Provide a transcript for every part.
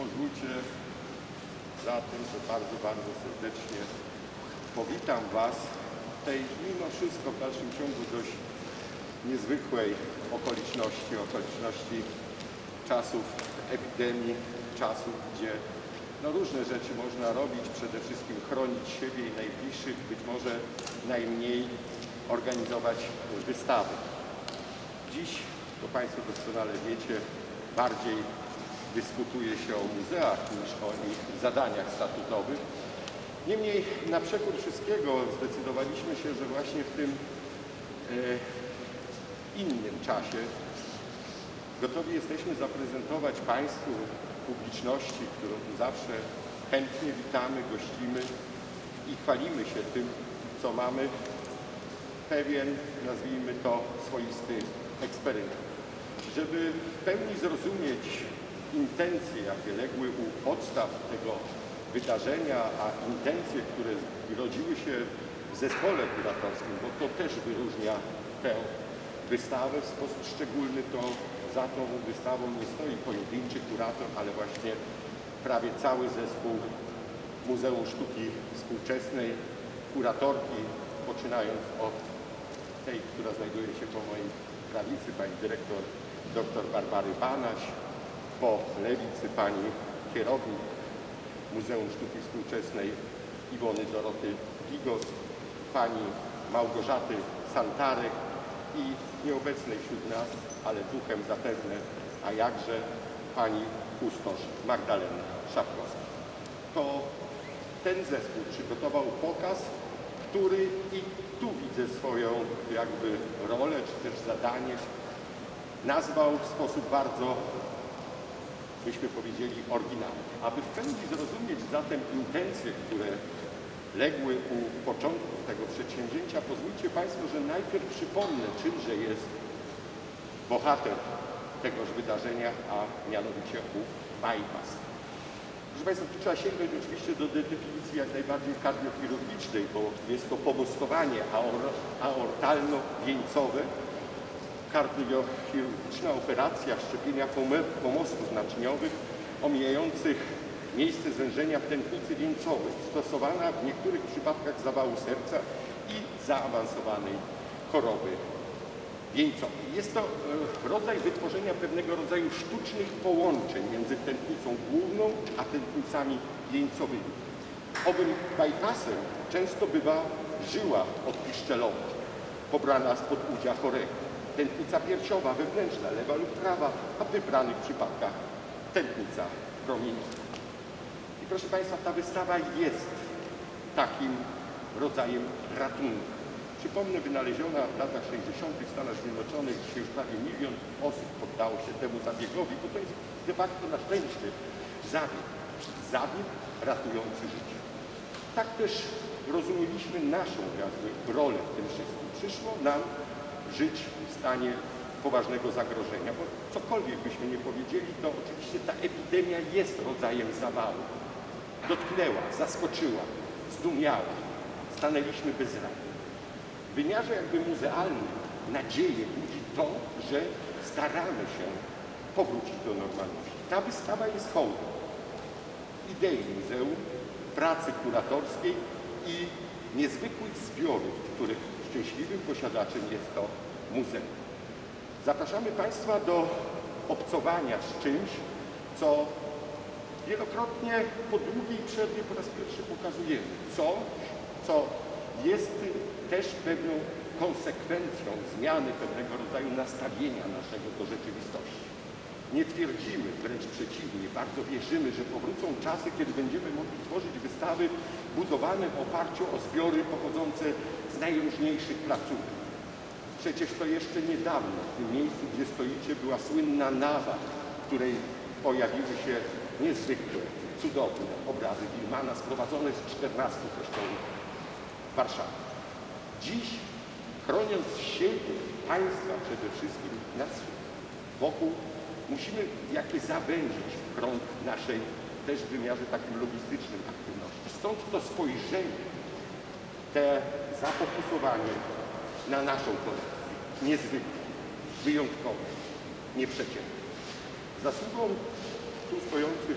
pozwólcie zatem, że bardzo, bardzo serdecznie powitam Was w tej mimo wszystko w dalszym ciągu dość niezwykłej okoliczności, okoliczności czasów epidemii, czasów, gdzie no różne rzeczy można robić, przede wszystkim chronić siebie i najbliższych, być może najmniej organizować wystawy. Dziś, to Państwo doskonale wiecie, bardziej dyskutuje się o muzeach niż o ich zadaniach statutowych. Niemniej na przekór wszystkiego zdecydowaliśmy się, że właśnie w tym e, innym czasie gotowi jesteśmy zaprezentować Państwu, publiczności, którą zawsze chętnie witamy, gościmy i chwalimy się tym, co mamy, pewien, nazwijmy to, swoisty eksperyment. Żeby w pełni zrozumieć intencje, jakie legły u podstaw tego wydarzenia, a intencje, które rodziły się w zespole kuratorskim, bo to też wyróżnia tę wystawę. W sposób szczególny, to za tą wystawą nie stoi pojedynczy kurator, ale właśnie prawie cały zespół Muzeum Sztuki Współczesnej, kuratorki, poczynając od tej, która znajduje się po mojej prawicy, pani dyrektor dr Barbary Banaś, po lewicy pani kierownik Muzeum Sztuki Współczesnej Iwony Doroty Gigos, pani Małgorzaty Santarek i nieobecnej wśród nas, ale duchem zapewne, a jakże pani kustosz Magdalena Szapkowska. To ten zespół przygotował pokaz, który i tu widzę swoją jakby rolę, czy też zadanie, nazwał w sposób bardzo, byśmy powiedzieli, oryginalny. Aby w pełni zrozumieć zatem intencje, które legły u początku tego przedsięwzięcia, pozwólcie Państwo, że najpierw przypomnę, czymże jest bohater tegoż wydarzenia, a mianowicie ów bypass. Proszę Państwa, tu trzeba sięgnąć oczywiście do definicji jak najbardziej kardiochirurgicznej, bo jest to pomostowanie aor- aortalno-wieńcowe, kardiochirurgiczna operacja szczepienia pomostów naczyniowych omijających miejsce zwężenia tętnicy wieńcowej, stosowana w niektórych przypadkach zawału serca i zaawansowanej choroby wieńcowej. Jest to e, rodzaj wytworzenia pewnego rodzaju sztucznych połączeń między tętnicą główną a tętnicami wieńcowymi. Owym bypassem często bywa żyła odpiszczelowa, pobrana spod udzia chorego. Tętnica piersiowa, wewnętrzna, lewa lub prawa, a w wybranych przypadkach tętnica promieniowa. I proszę Państwa, ta wystawa jest takim rodzajem ratunku. Przypomnę, wynaleziona w latach 60. w Stanach Zjednoczonych, dzisiaj już prawie milion osób poddało się temu zabiegowi, bo to jest de facto na szczęście zabieg. Zabieg ratujący życie. Tak też rozumieliśmy naszą jakby rolę w tym wszystkim. Przyszło nam żyć w stanie poważnego zagrożenia, bo cokolwiek byśmy nie powiedzieli, to oczywiście ta epidemia jest rodzajem zawału. Dotknęła, zaskoczyła, zdumiała. Stanęliśmy bez rady. W wymiarze jakby muzealnym nadzieję budzi to, że staramy się powrócić do normalności. Ta wystawa jest hołdem idei muzeum, pracy kuratorskiej i niezwykłych zbiorów, których szczęśliwym posiadaczem jest to muzeum. Zapraszamy Państwa do obcowania z czymś, co wielokrotnie po długiej przerwie po raz pierwszy pokazujemy. Coś, co jest też pewną konsekwencją zmiany pewnego rodzaju nastawienia naszego do rzeczywistości. Nie twierdzimy, wręcz przeciwnie, bardzo wierzymy, że powrócą czasy, kiedy będziemy mogli tworzyć wystawy budowane w oparciu o zbiory pochodzące z najróżniejszych placówek. Przecież to jeszcze niedawno w tym miejscu, gdzie stoicie, była słynna nawa, w której pojawiły się niezwykle cudowne obrazy Wilmana sprowadzone z 14 kościołów Warszawy. Dziś, chroniąc siebie, państwa przede wszystkim, nas wokół, musimy jakie zawęzić krąg naszej też w wymiarze takim logistycznym aktywności. Stąd to spojrzenie, te zafokusowanie na naszą kolekcję, niezwykle, wyjątkowe, nieprzeciętne. Zasługą tu stojących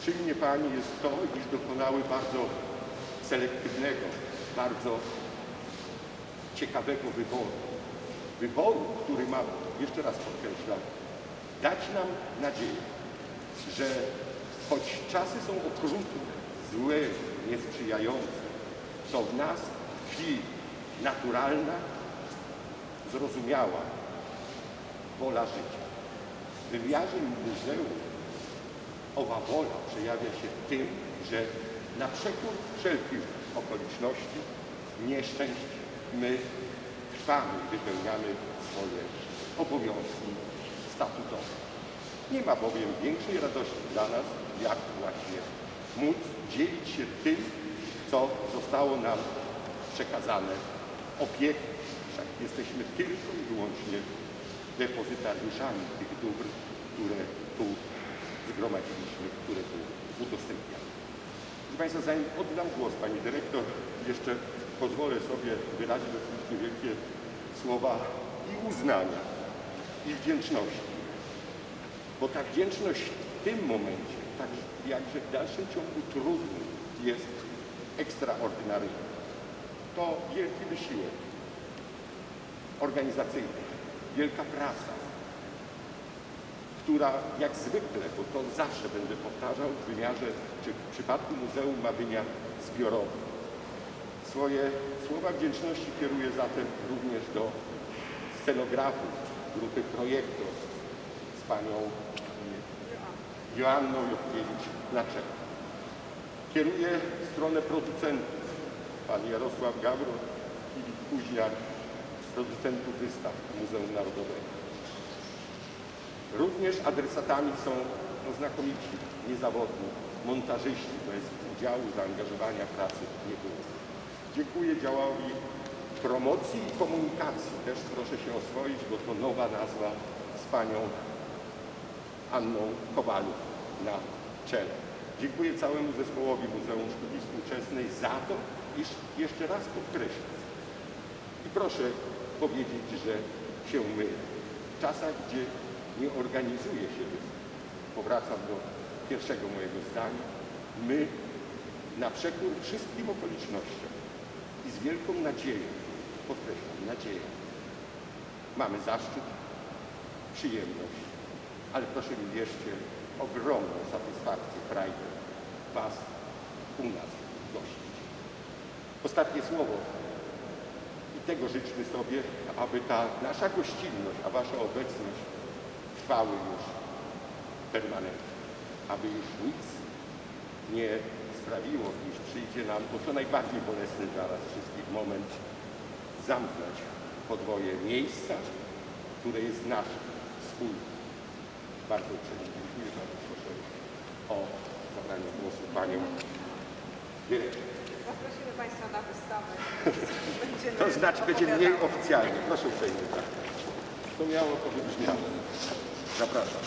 przy mnie Pani jest to, iż dokonały bardzo selektywnego, bardzo ciekawego wyboru. Wyboru, który ma, jeszcze raz podkreślam, dać nam nadzieję, że choć czasy są okrutne, złe, niesprzyjające, to w nas tkwi naturalna, zrozumiała wola życia. W wymiarze muzeum owa wola przejawia się tym, że na przekór wszelkich okoliczności, nieszczęść, my trwamy, wypełniamy swoje obowiązki statutowe. Nie ma bowiem większej radości dla nas, jak właśnie móc dzielić się tym, co zostało nam przekazane opieką. Jesteśmy tylko i wyłącznie depozytariuszami tych dóbr, które tu zgromadziliśmy, które tu udostępniamy. Proszę Państwa, zanim oddam głos Pani Dyrektor, jeszcze pozwolę sobie wyrazić oczywiście wielkie słowa i uznania, i wdzięczności. Bo ta wdzięczność w tym momencie, tak jakże w dalszym ciągu trudnym, jest ekstraordynaryjna. To wielki wysiłek organizacyjny, wielka praca, która jak zwykle, bo to zawsze będę powtarzał w wymiarze, czy w przypadku muzeum ma wymiar zbiorowy. Swoje słowa wdzięczności kieruję zatem również do scenografów grupy projektów z panią Joanną Jotkiewicz na czele. Kieruję w stronę producentów, pan Jarosław Gawro, Filip Kuźniak, producentów wystaw Muzeum Narodowego. Również adresatami są no, znakomici, niezawodni, montażyści, to jest udziału, zaangażowania pracy nie było. Dziękuję działowi promocji i komunikacji, też proszę się oswoić, bo to nowa nazwa z panią Anną Kowalów na czele. Dziękuję całemu zespołowi Muzeum Sztuki Współczesnej za to, iż jeszcze raz podkreślam. I proszę powiedzieć, że się mylę. W czasach, gdzie nie organizuje się powracam do pierwszego mojego zdania, my na przekór wszystkim okolicznościom i z wielką nadzieją, podkreślam, nadzieją, mamy zaszczyt, przyjemność, ale proszę mi wierzcie, ogromną satysfakcję, frajdę Was u nas gościć. Ostatnie słowo. I tego życzmy sobie, aby ta nasza gościnność, a Wasza obecność trwały już permanentnie. Aby już nic nie sprawiło, iż przyjdzie nam, bo to najbardziej bolesny dla nas wszystkich moment, zamknąć podwoje miejsca, które jest nasze, wspólne. Bardzo uprzejmie dziękuję. Bardzo proszę o zabranie głosu Panią Dyrektor. Zaprosimy Państwa na wystawę. Będziemy To znaczy będzie mniej oficjalnie. Proszę uprzejmie. Tak. To miało, to wybrzmiało. Zapraszam.